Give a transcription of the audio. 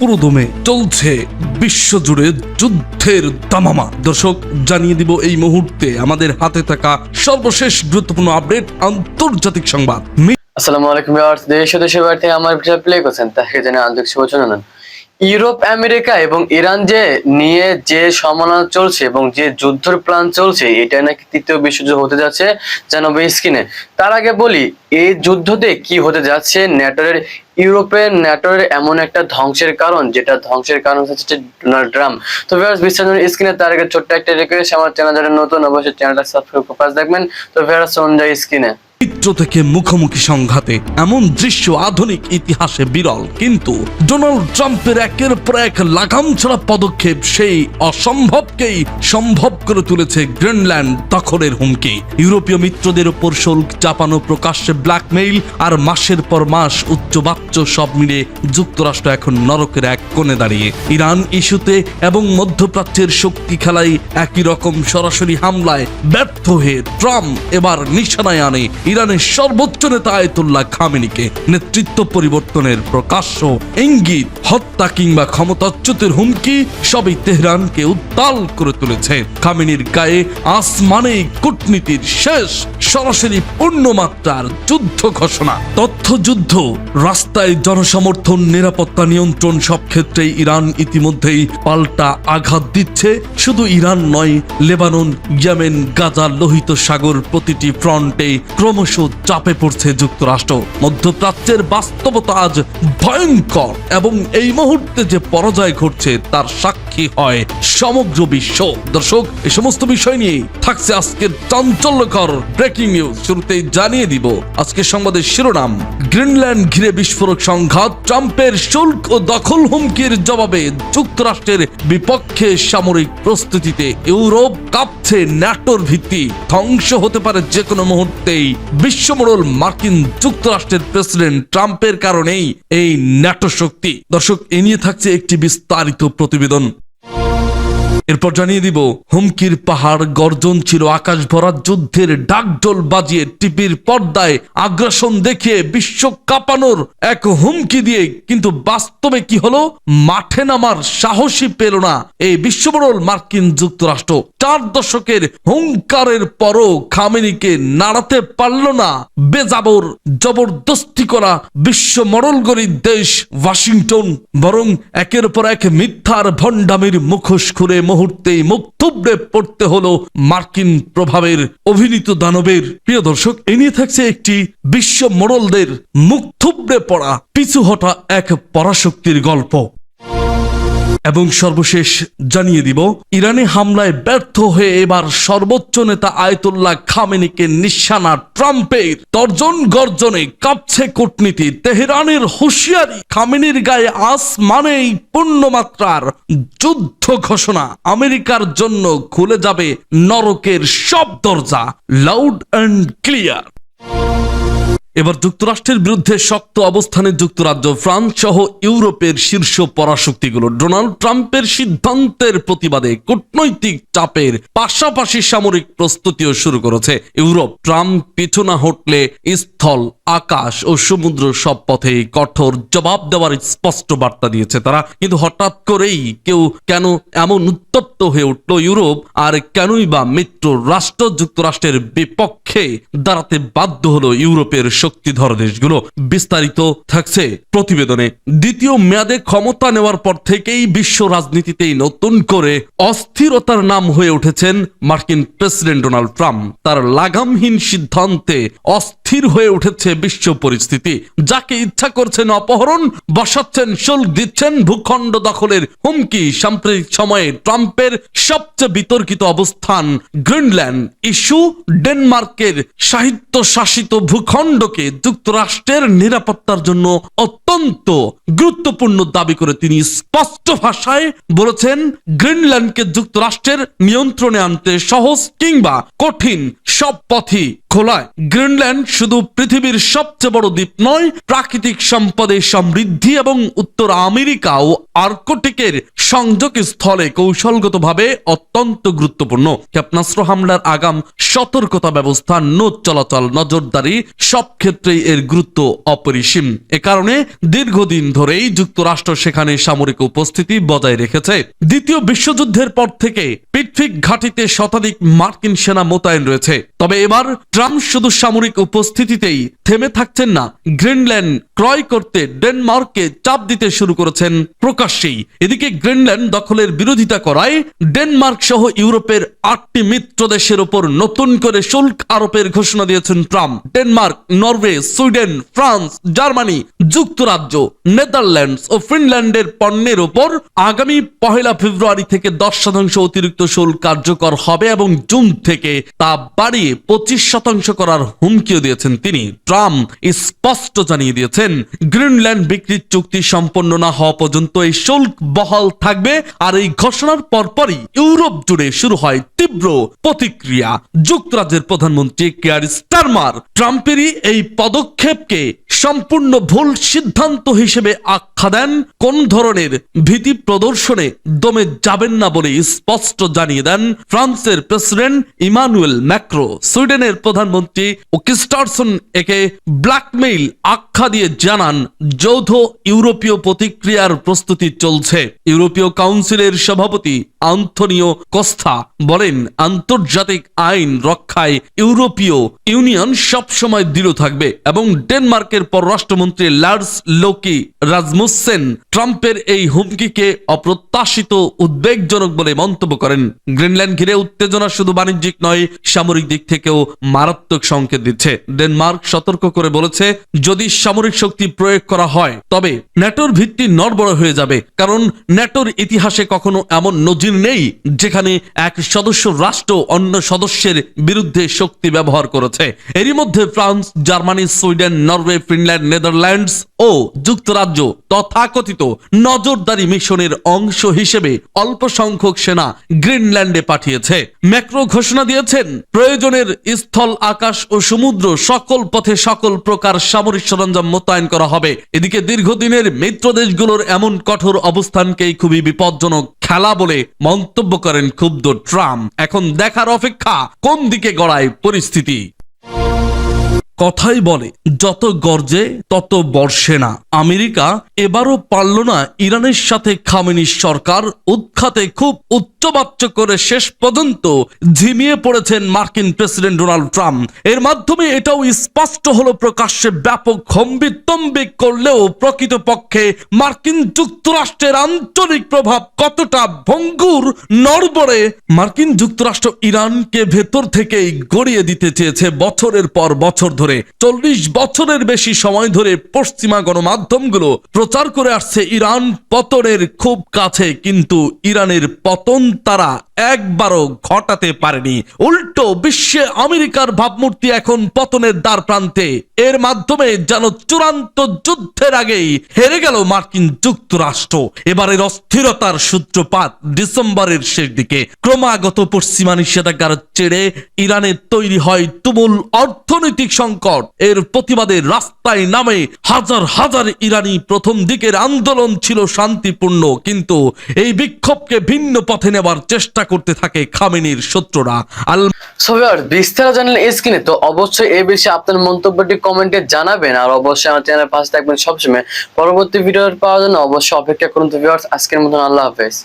পুরোদমে চলছে বিশ্বজুড়ে যুদ্ধের দামামা দর্শক, জানিয়ে দিব এই মুহূর্তে আমাদের হাতে থাকা সর্বশেষ গুরুত্বপূর্ণ আপডেট, আন্তর্জাতিক সংবাদ। আসসালামু আলাইকুম দেশ দেশে বাইরে আমার প্লে করছেন তাকে জানে আন্তরিক শুভেচ্ছা জানান। ইউরোপ, আমেরিকা এবং ইরান যে নিয়ে যে সমালোচনা চলছে এবং যে যুদ্ধের প্ল্যান চলছে এটা নাকি তৃতীয় বিশ্বযুদ্ধ হতে যাচ্ছে জানাব স্ক্রিনে তার আগে বলি, এই যুদ্ধতে কি হতে যাচ্ছে? ন্যাটোর ইউরোপের ন্যাটোর এমন একটা ধ্বংসের কারণ, যেটা ধ্বংসের কারণ হচ্ছে ডোনাল্ড ট্রাম্প। তো ভিউয়ার্স বিস্তারিত স্ক্রিনে তার আগে ছোট্ট একটা রিকোয়েস্ট আমার চ্যানেল যারা নতুন, অবশ্যই চ্যানেলটা সাবস্ক্রাইব করে পাশে দেখবেন। তো ভিউয়ার্স অনুযায়ী স্ক্রিনে মিত্র থেকে মুখোমুখি সংঘাতে এমন দৃশ্য আধুনিক ইতিহাসে বিরল। কিন্তু ডোনাল্ড ট্রাম্পের একের পর এক লাগাম ছাড়া পদক্ষেপ সেই অসম্ভবকেই সম্ভব করে তুলেছে গ্রিনল্যান্ড দখলের হুমকি। ইউরোপীয় মিত্রদের উপর শুল্ক চাপানো প্রকাশ্যে ব্ল্যাকমেইল আর মাসের পর মাস উচ্চবাচ্য সব মিলে যুক্তরাষ্ট্র এখন নরকের এক কোণে দাঁড়িয়ে। ইরান ইস্যুতে এবং মধ্যপ্রাচ্যের শক্তি খেলায় একই রকম সরাসরি হামলায় ব্যর্থ হয়ে ট্রাম্প এবার নিশানায় আনে। ইরানের সর্বোচ্চ নেতা আয়তুল্লাহ খামেনিকে নেতৃত্ব পরিবর্তনের প্রকাশ্য ইঙ্গিত, হত্যা কিংবা ক্ষমতাচ্যুতের হুমকি সবই তেহরানকে উত্তাল করে তুলেছে। খামেনির গায়ে আসমানে কূটনীতির শেষ সরাসরি পূর্ণমাত্রার যুদ্ধ ঘোষণা। তথ্য যুদ্ধ রাস্তায় জনসমর্থন, নিরাপত্তা নিয়ন্ত্রণ সব ক্ষেত্রেই ইরান ইতিমধ্যেই পাল্টা আঘাত দিচ্ছে। শুধু ইরান নয়, লেবানন, ইয়েমেন, গাজা লোহিত সাগর প্রতিটি ফ্রন্টে ক্রমশ চাপে পড়ছে যুক্তরাষ্ট্র। মধ্যপ্রাচ্যের বাস্তবতা আজ ভয়ঙ্কর এবং এই মুহূর্তে যে পরাজয় ঘটছে তার সাক্ষী হয়? সমগ্র বিশ্ব। দর্শক এই সমস্ত বিষয় নিয়ে থাকছে আজকের চাঞ্চল্যকর ব্রেকিং নিউজ। শুরুতেই জানিয়ে দিব, আজকের সংবাদের শিরোনাম, গ্রিনল্যান্ড ঘিরে বিস্ফোরক সংঘাত, ট্রাম্পের শুল্ক দখল হুমকির জবাবে যুক্তরাষ্ট্রের বিপক্ষে সামরিক প্রস্তুতিতে ইউরোপ কাঁপছে ন্যাটোর ভিত্তি। ধ্বংস হতে পারে যে কোনো মুহূর্তেই। বিশ্বমোড়ল মার্কিন যুক্তরাষ্ট্রের প্রেসিডেন্ট ট্রাম্পের কারণেই এই ন্যাটো শক্তি। দর্শক, এ নিয়ে থাকছে একটি বিস্তারিত প্রতিবেদন। এরপর জানিয়ে দিব, হুমকির পাহাড় গর্জন ছিল আকাশ ভরা যুদ্ধের ডাকডোল বাজিয়ে টিভির পর্দায় আগ্রাসন দেখিয়ে বিশ্ব কাঁপানোর এক হুমকি দিয়ে, কিন্তু বাস্তবে কি হলো? মাঠে নামার সাহসী পেল না এই বিশ্ববরল মার্কিন যুক্তরাষ্ট্র। চার দশকের হুঙ্কারের পরও খামেনিকে নাড়াতে পারল না বেজাবর, জবরদস্তি করা বিশ্ব মরলগরি দেশ ওয়াশিংটন, বরং একের পর এক মিথ্যার ভণ্ডামির মুখোশ খুলে মুহূর্তেই মুখ থুবড়ে পড়তে হলো মার্কিন প্রভাবের অভিনীত দানবের। প্রিয় দর্শক, এ নিয়ে থাকছে একটি বিশ্ব মোড়লদের মুখ থুবড়ে পড়া, পিছু হটা এক পরাশক্তির গল্প। এবং সর্বশেষ জানিয়ে দিব, ইরানি হামলায় ব্যর্থ হয়ে এবার সর্বোচ্চ নেতা আয়তুল্লাহ খামেনিকে নিশানা ট্রাম্পের। তর্জন গর্জনে কাঁপছে কূটনীতি। তেহরানের হুঁশিয়ারি খামেনির গায়ে আস মানেই পূর্ণমাত্রার যুদ্ধ ঘোষণা। আমেরিকার জন্য খুলে যাবে নরকের সব দরজা। Loud and clear. এবার যুক্তরাষ্ট্রের বিরুদ্ধে শক্ত অবস্থানে যুক্তরাজ্য, ফ্রান্স সহ ইউরোপের শীর্ষ পরাশক্তিগুলো। ডোনাল্ড ট্রাম্পের সিদ্ধান্তের প্রতিবাদে কূটনৈতিক চাপের পাশাপাশি সামরিক প্রস্তুতিও শুরু করেছে ইউরোপ। ট্রাম্প পিছু না হটলে স্থল আকাশ ও সমুদ্র সব পথে কঠোর জবাব দেওয়ার স্পষ্ট বার্তা দিয়েছে তারা। কিন্তু হঠাৎ করেই কেউ কেন এমন উত্তপ্ত হয়ে উঠল ইউরোপ? আর কেনই বা মিত্র রাষ্ট্র যুক্তরাষ্ট্রের বিপক্ষে দাঁড়াতে বাধ্য হলো ইউরোপের শক্তিধর দেশগুলো? বিস্তারিত থাকছে প্রতিবেদনে। দ্বিতীয় মেয়াদে ক্ষমতা নেওয়ার পর থেকেই বিশ্ব রাজনীতিতেই নতুন করে অস্থিরতার নাম হয়ে উঠেছেন মার্কিন প্রেসিডেন্ট ডোনাল্ড ট্রাম্প। তার লাগামহীন সিদ্ধান্তে অস্থির হয়ে উঠেছে বিশ্ব পরিস্থিতি। যাকে ইচ্ছা করছেন অপহরণ, বসাচ্ছেন শুল্ক, দিচ্ছেন ভূখণ্ড দখলের হুমকি, সাম্প্রতিক সময়ে ট্রাম্পের সবচেয়ে বিতর্কিত অবস্থান গ্রিনল্যান্ড। ইস্যু, ডেনমার্কের সাহিত্য শাসিত ভূখণ্ডকে যুক্তরাষ্ট্রের নিরাপত্তার জন্য অত্যন্ত গুরুত্বপূর্ণ দাবি করে তিনি স্পষ্ট ভাষায় বলেছেন, গ্রিনল্যান্ডকে যুক্তরাষ্ট্রের নিয়ন্ত্রণে আনতে সহজ কিংবা কঠিন সব পথই খোলায়। গ্রিনল্যান্ড শুধু পৃথিবীর সবচেয়ে বড় দ্বীপ নয়, প্রাকৃতিক সম্পদে সমৃদ্ধি এবং উত্তর আমেরিকা ও আর্কটিকের সংযোগ স্থলে কৌশলগতভাবে অত্যন্ত গুরুত্বপূর্ণ। ক্ষেপণাস্ত্র হামলার আগাম সতর্কতা ব্যবস্থা, নোট চলাচল, নজরদারি সব ক্ষেত্রেই এর গুরুত্ব অপরিসীম। এ কারণে দীর্ঘদিন ধরেই যুক্তরাষ্ট্র সেখানে সামরিক উপস্থিতি বজায় রেখেছে। দ্বিতীয় বিশ্বযুদ্ধের পর থেকে পিটফিক ঘাটিতে শতাধিক মার্কিন সেনা মোতায়েন রয়েছে। তবে এবার ট্রাম্প শুধু সামরিক উপস্থিতিতেই থেমে থাকছেন না, গ্রিনল্যান্ড ক্রয় করতে ডেনমার্ককে চাপ দিতে শুরু করেছেন প্রকাশ্যেই। এদিকে গ্রিনল্যান্ড দখলের বিরোধিতা করায় ডেনমার্ক সহ ইউরোপের আটটি মিত্র দেশের উপর নতুন করে শুল্ক আরোপের ঘোষণা দিয়েছেন Trump. Denmark, Norway, Sweden, France, Germany, যুক্তরাজ্য, নেদারল্যান্ডস ও ফিনল্যান্ডের পণ্যের উপর আগামী পহেলা ফেব্রুয়ারি থেকে দশ শতাংশ অতিরিক্ত শুল্ক কার্যকর হবে এবং জুন থেকে তা বাড়িয়ে পঁচিশ শতাংশ করার হুমকিও দিয়েছেন তিনি। ট্রাম্প স্পষ্ট জানিয়ে দিয়েছেন, গ্রিনল্যান্ড বিক্রির চুক্তি সম্পন্ন না হওয়া পর্যন্ত এই শুল্ক বহাল থাকবে আর এই ঘোষণার পরপরই ইউরোপ জুড়ে শুরু হয় তীব্র প্রতিক্রিয়া। যুক্তরাজ্যের প্রধানমন্ত্রী কেয়ার স্টারমার, ট্রাম্পেরই এই পদক্ষেপকে সম্পূর্ণ ভুল সিদ্ধান্ত হিসেবে আখ্যা দেন। কোন ধরনের ভীতি প্রদর্শনে দমে যাবেন না বলে স্পষ্ট জানিয়ে দেন ফ্রান্সের প্রেসিডেন্ট ইমানুয়েল ম্যাক্রো। সুইডেনের প্রধানমন্ত্রী ও ক্রিস্টারসন একে ব্ল্যাকমেইল আখ্যা দিয়ে জানান, যৌথ ইউরোপীয় প্রতিক্রিয়ার প্রস্তুতি চলছে। ইউরোপীয় কাউন্সিলের সভাপতি আন্তনিও কস্থা বলেন, আন্তর্জাতিক আইন রক্ষায় ইউরোপীয় ইউনিয়ন সবসময় দৃঢ় থাকবে এবং ডেনমার্কের পররাষ্ট্রমন্ত্রী লার্স লোকি রাজমুসেন ট্রাম্পের এই হুমকিকে অপ্রত্যাশিত উদ্বেগজনক বলে মন্তব্য করেন। গ্রিনল্যান্ড ঘিরে উত্তেজনা শুধু বাণিজ্যিক নয়, সামরিক দিক থেকেও মারাত্মক সংকেত দিচ্ছে। ডেনমার্ক সতর্ক করে বলেছে, যদি সামরিক শক্তি প্রয়োগ করা হয়, তবে ন্যাটোর ভিত্তি নড়বড় হয়ে যাবে, কারণ ন্যাটোর ইতিহাসে কখনো এমন নজির নেই যেখানে এক সদস্য রাষ্ট্র অন্য সদস্যের বিরুদ্ধে শক্তি ব্যবহার করেছে। এরই মধ্যে France, Germany, Sweden, Norway, Finland, Netherlands ও যুক্তরাজ্য তথাকথিত নজরদারি মিশনের অংশ হিসেবে অল্প সংখ্যক সেনা গ্রিনল্যান্ডে পাঠিয়েছে। ম্যাক্রো ঘোষণা দিয়েছেন, প্রয়োজনের স্থল, আকাশ ও সমুদ্র সকল পথে সকল প্রকার সামরিক সরঞ্জাম মোতায়েন করা হবে। এদিকে দীর্ঘদিনের মিত্র দেশগুলোর এমন কঠোর অবস্থানকেই খুবই বিপজ্জনক খেলা বলে মন্তব্য করেন ক্ষুব্ধ ট্রাম্প। এখন দেখার অপেক্ষা কোন দিকে গড়ায় পরিস্থিতি? কথাই বলে, যত গর্জে তত বর্ষে না। আমেরিকা এবারও পারল না ইরানের সাথে খামেনির সরকার উৎখাতে খুব উচ্চবাচ্য করে শেষ পর্যন্ত ঝিমিয়ে পড়েছেন মার্কিন প্রেসিডেন্ট ডোনাল্ড ট্রাম্প। এর মাধ্যমে এটাও স্পষ্ট হলো, প্রকাশ্যে ব্যাপক হম্বিতম্বিক করলেও প্রকৃতপক্ষে মার্কিন যুক্তরাষ্ট্রের আঞ্চলিক প্রভাব কতটা ভঙ্গুর নড়বড়ে মার্কিন যুক্তরাষ্ট্র ইরানকে ভেতর থেকেই গড়িয়ে দিতে চেয়েছে বছরের পর বছর ধরে। চল্লিশ বছরের বেশি সময় ধরে পশ্চিমা গণমাধ্যমগুলো প্রচার করে আসছে ইরান পতনের খুব কাছে, কিন্তু ইরানের পতন তারা একবারও ঘটাতে পারেনি। উল্টো বিশ্বে আমেরিকার ভাবমূর্তি এখন পতনের দ্বার প্রান্তে। এর মাধ্যমে যেন চূড়ান্ত যুদ্ধের আগেই হেরে গেল মার্কিন যুক্তরাষ্ট্র। এবারের অস্থিরতার সূত্রপাত ডিসেম্বরের শেষ দিকে। ক্রমাগত পশ্চিমা নিষেধাজ্ঞার চেড়ে ইরানের তৈরি হয় তুমুল অর্থনৈতিক সংকট। এর প্রতিবাদে রাস্তায় নামে হাজার হাজার ইরানি প্রথম দিকের আন্দোলন ছিল শান্তিপূর্ণ। কিন্তু এই বিক্ষোভকে ভিন্ন পথে নেবার চেষ্টা করতে থাকে খামেনির শত্রুরা। আল সবার বিস্তারিত জানলে স্ক্রিনে তো অবশ্যই এই বিষয়ে আপনার মন্তব্যটি কমেন্টে জানাবেন। আর অবশ্যই আমার চ্যানেল পাশে থাকবেন সবসময়। পরবর্তী ভিডিও পাওয়ার জন্য অবশ্যই অপেক্ষা করুন। তো ভিউয়ার্স আজকের মতন আল্লাহ হাফেজ।